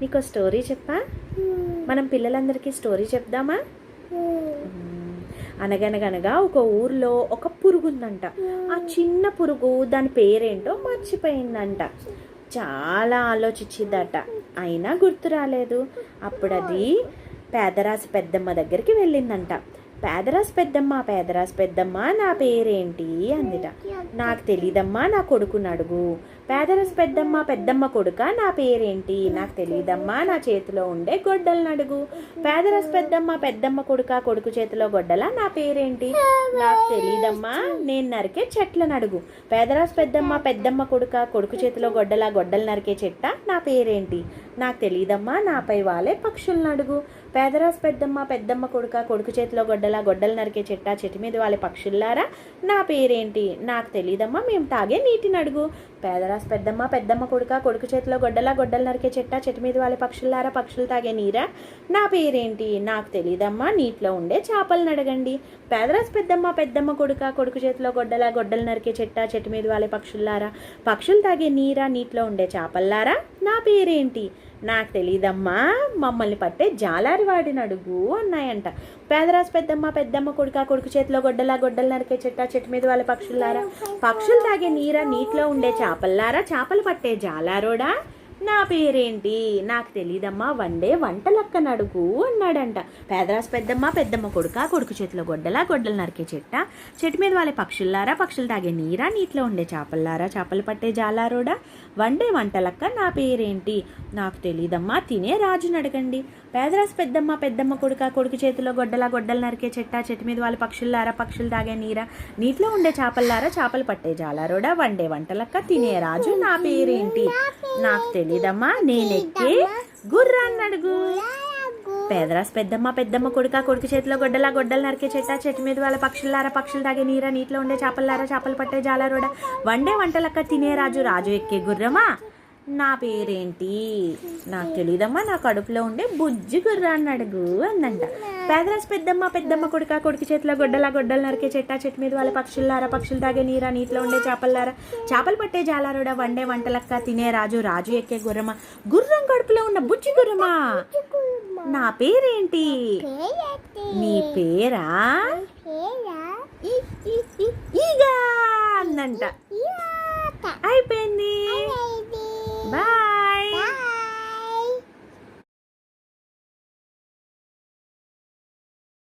నీకు స్టోరీ చెప్పా? మనం పిల్లలందరికీ స్టోరీ చెప్దామా? అనగనగనగా ఒక ఊర్లో ఒక పురుగు ఉందంట ఆ చిన్న పురుగు దాని పేరేంటో మర్చిపోయిందంట. చాలా ఆలోచించిందట. అయినా గుర్తు రాలేదు. అప్పుడు అది పేదరాశి పెద్దమ్మ దగ్గరికి వెళ్ళిందంట. పేదరాశి పెద్దమ్మ పేదరాశి పెద్దమ్మ నా పేరేంటి? అందిట. నాకు తెలీదమ్మా నా కొడుకుని అడుగు. పేదరాశి పెద్దమ్మ పెద్దమ్మ కొడుక నా పేరేంటి? నాకు తెలియదమ్మా నా చేతిలో ఉండే గొడ్డలను అడుగు పేదరాశి పెద్దమ్మ పెద్దమ్మ కొడుక కొడుకు చేతిలో గొడ్డల నా పేరేంటి? నాకు తెలియదమ్మా నేను నరికే చెట్లను అడుగు పేదరాశి పెద్దమ్మ పెద్దమ్మ కొడుక కొడుకు చేతిలో గొడ్డల గొడ్డలు నరికే చెట్ట నా పేరేంటి? నాకు తెలియదమ్మా నాపై వాలే పక్షులను అడుగు పేదరాశి పెద్దమ్మ పెద్దమ్మ కొడుక కొడుకు చేతిలో గొడ్డల గొడ్డలు నరికే చెట్ట చెట్టు మీద వాళ్ళే పక్షుల్లారా? నా పేరేంటి? నాకు తెలియదమ్మా మేము తాగే నీటిని అడుగు పేదరాశి పెద్దమ్మ పెద్దమ్మ కొడుక కొడుకు చేతిలో గొడ్డల గొడ్డలు నరికే చెట్ట చెట్టు మీద వాళ్ళ పక్షులారా పక్షులు తాగే నీరా? నా పేరేంటి? నాకు తెలియదమ్మా నీటిలో ఉండే చేపలను అడగండి. పేదరాస్ పెద్దమ్మ పెద్దమ్మ కొడుక కొడుకు చేతిలో గొడ్డలా గొడ్డలు నరికే చెట్ట చెట్టు మీద వాళ్ళ పక్షులారా పక్షులు తాగే నీరా నీటిలో ఉండే చేపల్లారా? నా పేరేంటి? నాకు తెలీదమ్మా మమ్మల్ని పట్టే జాలారి వాడిని అడుగు అన్నాయంట. పేదరాజు పెద్దమ్మ పెద్దమ్మ కొడుక కొడుకు చేతిలో గొడ్డలా గొడ్డలు నరికే చెట్ట చెట్టు మీద వాళ్ళ పక్షులారా పక్షులు తాగే నీరా నీటిలో ఉండే చేపల్లారా? చేపలు పట్టే జాలారోడా? నా పేరేంటి? నాకు తెలీదమ్మా వండే వంటలక్కన అడుగు అన్నాడంట. పేదరాజు పెద్దమ్మ పెద్దమ్మ కొడుక కొడుకు చేతిలో గొడ్డలా గొడ్డలు నరికే చెట్ట. చెట్టు మీద వాళ్ళే పక్షుల్లారా పక్షులు తాగే నీరా నీటిలో ఉండే చేపల్లారా చేపలు పట్టే జాలారోడా? వండే వంటలక్క నా పేరేంటి? నాకు తెలీదమ్మా తినే రాజుని అడగండి. పేదరాజు పెద్దమ్మ పెద్దమ్మ కొడుక కొడుకు చేతిలో గొడ్డలా గొడ్డలు నరికే చెట్ట చెట్టు మీద వాళ్ళ పక్షుల్లారా పక్షులు తాగే నీరా నీటిలో ఉండే చేపల్లారా చేపలు పట్టే జాలారోడా? వండే వంటలక్క తినే రాజు నా పేరేంటి? నాకు తెలీదమ్మా నేనెక్కి గుర్రాన్ని అడుగు. పేదరాస్ పెద్దమ్మ పెద్దమ్మ కొడుక కొడుకు చేతిలో గొడ్డలా గొడ్డలు నరికే చెట్ట చెట్టు మీద వాళ్ళ పక్షులారా పక్షులు తాగే నీరా నీటిలో ఉండే చేపలారా చేపలు పట్టే జాలారోడ వండే వంటలక్క తినే రాజు రాజు ఎక్కే గుర్రమా? నా పేరేంటి? నాకు తెలియదమ్మా నా కడుపులో ఉండే బుజ్జి గుర్రాన్ని అడుగు అందంట పేదరాశి పెద్దమ్మ పెద్దమ్మ కొడుక కొడుకు చేతిలో గొడ్డలా గొడ్డలు నరికే చెట్ట చెట్టు మీద వాళ్ళ పక్షులారా పక్షులు తాగే నీరా నీటిలో ఉండే చేపల్లారా. చేపలు పట్టే జాలారోడ వండే వంటలక్క తినే రాజు రాజు ఎక్కే గుర్రమా గుర్రం కడుపులో ఉన్న బుజ్జి గుర్రమా నా పేరేంటి? నీ పేరా? ఈగా అందంట అయిపోయింది. బాయ్.